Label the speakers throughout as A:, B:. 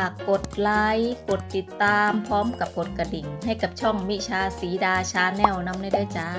A: ากกดไลค์ กดติดตามพร้อมกับกดกระดิ่ง ให้กับช่องมิชาสีดาชาแนลน้ำได้ด้วยจ้า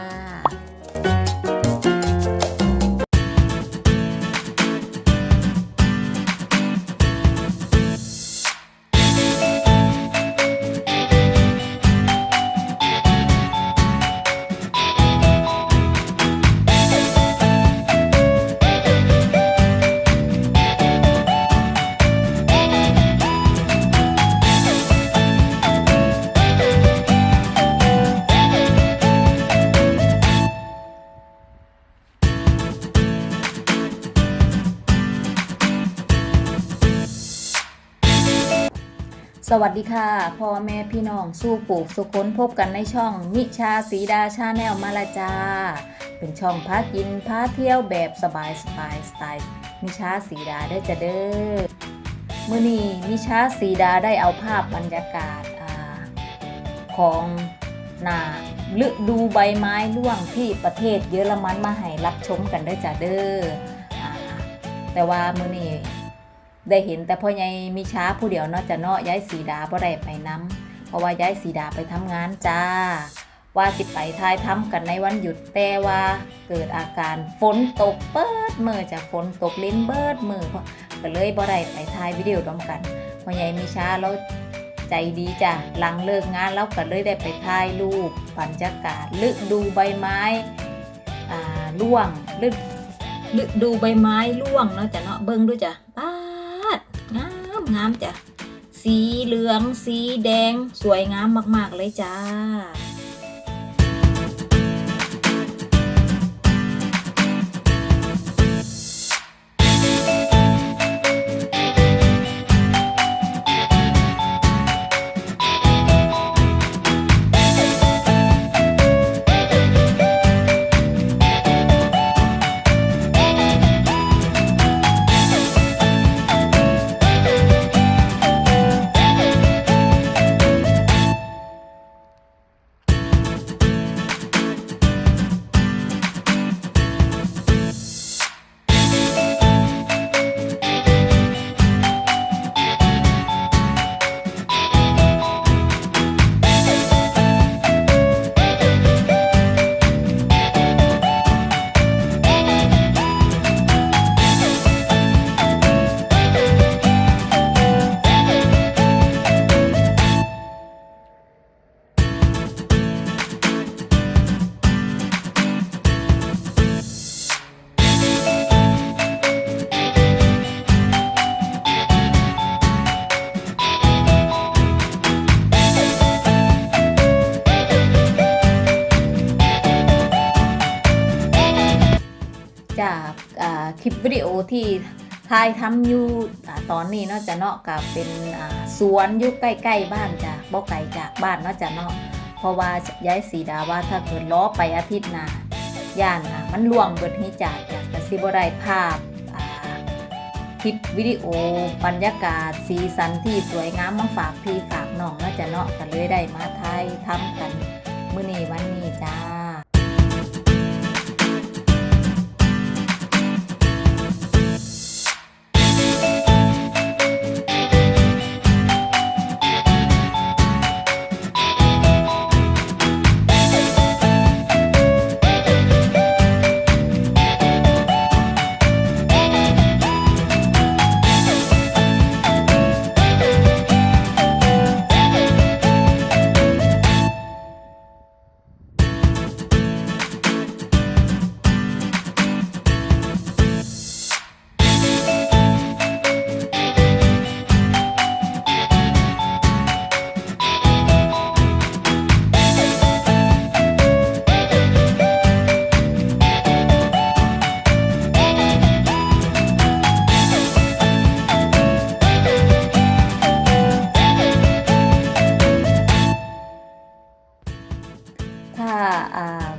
A: สวัสดีค่ะพ่อแม่พี่น้องสู้ปลูกสุคนพบกันในช่องมิชาสีดาชาแนลมาละจา เป็นช่องพากินพาเที่ยวแบบสบายสบายสไตล์มิชาสีดาได้จะเด้อเมื่อนี้มิชาสีดาได้เอาภาพบรรยากาศอาของนาฤดูใบไม้ร่วงที่ประเทศเยอรมันมาให้รับชมกันได้จ้ะเด้ออแต่ว่ามื่อนี้ ได้เห็นแต่พ่อใหญ่มีช้าผู้เดียวเนาะจะเนาะย้ายสีดาบ่ได้ไปน้ำเพราะว่าย้ายสีดาไปทำงานจ้า ว่าสิไปทายทำกันในวันหยุดแต่ว่าเกิดอาการฝนตกเปิดมือจากฝนตกลิ้นเบิดมือก็เลยบ่ได้ไปทายวิดีโอร่วมกันพ่อใหญ่มีช้าแล้วใจดีจ้ะหลังเลิกงานแล้วก็เลยได้ไปถ่ายรูปบรรยากาศลึกดูใบไม้อ่าร่วงลึกลึกดูใบไม้ร่วงเนาะจ้ะเนาะเบิ่งด้วยจ้ะป้า งามจ้ะ สีเหลือง สีแดง สวยงามมาก ๆ เลยจ้า คลิปวิดีโอที่ถ่ายทำอยู่ตอนนี้เนาะจะเนาะกับเป็นสวนอยู่ใกล้ๆบ้านจ้ะบ่ไกลจากบ้านเนาะจะเนาะเพราะว่าย้ายสีดาว่าถ้าเกิดล้อไปอาทิตย์หน้าย่านอะมันล่วงเบิดให้จากจ้ะแต่สิบ่ได้ภาพคลิปวิดีโอบรรยากาศสีสันที่สวยงามมาฝากพี่ฝากน้องเนาะจะเนาะก็เลยได้มาถ่ายทำกันมื้อนี้วันนี้จ้า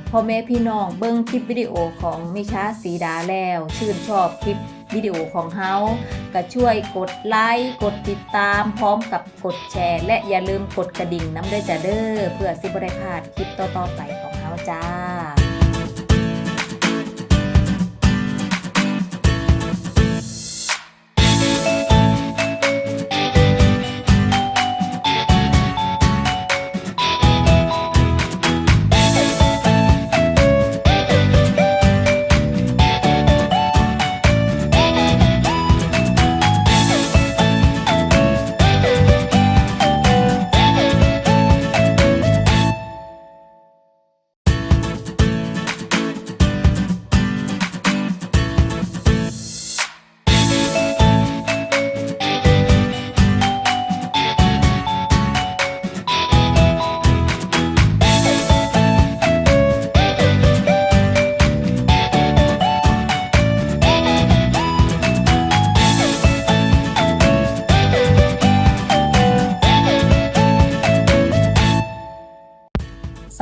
A: พ่อแม่พี่น้องเบิ้งคลิปวิดีโอของมิชาสีดาแล้ว ชื่นชอบคลิปวิดีโอของเฮาก็ช่วยกดไลค์กดติดตาม พร้อมกับกดแชร์ และอย่าลืมกดกระดิ่งน้ำด้วยจ้ะเด้อเพื่อสิบได้พลาดคลิปต่อๆไปของเฮาจ้า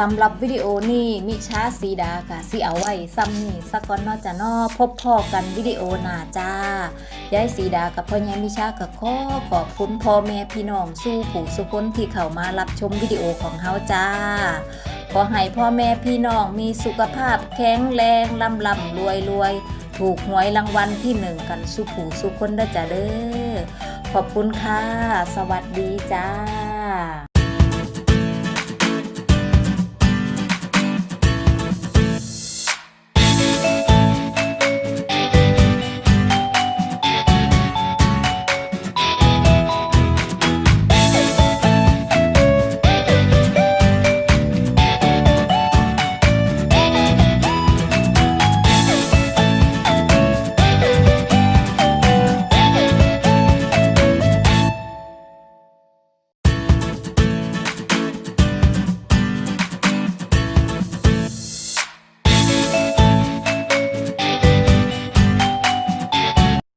A: สำหรับวิดีโอนี้มิชาสีดากะสิเอาไว้ซ้ำนี่สักก่อนนอจะนอพบพ่อกันวิดีโอหน้าจ้ายายสีดากับพ่อแย่มิชากับขอขอบคุณพ่อแม่พี่น้องสู้ผู้สุคนที่เข้ามารับชมวิดีโอของเฮาจ้าขอให้พ่อแม่พี่น้องมีสุขภาพแข็งแรงลำลำรวยรวยถูกหวยรางวัลที่หนึ่งกันสุผู้สุคนเด้จ้าเด้อขอบคุณค่ะ สวัสดีจ้า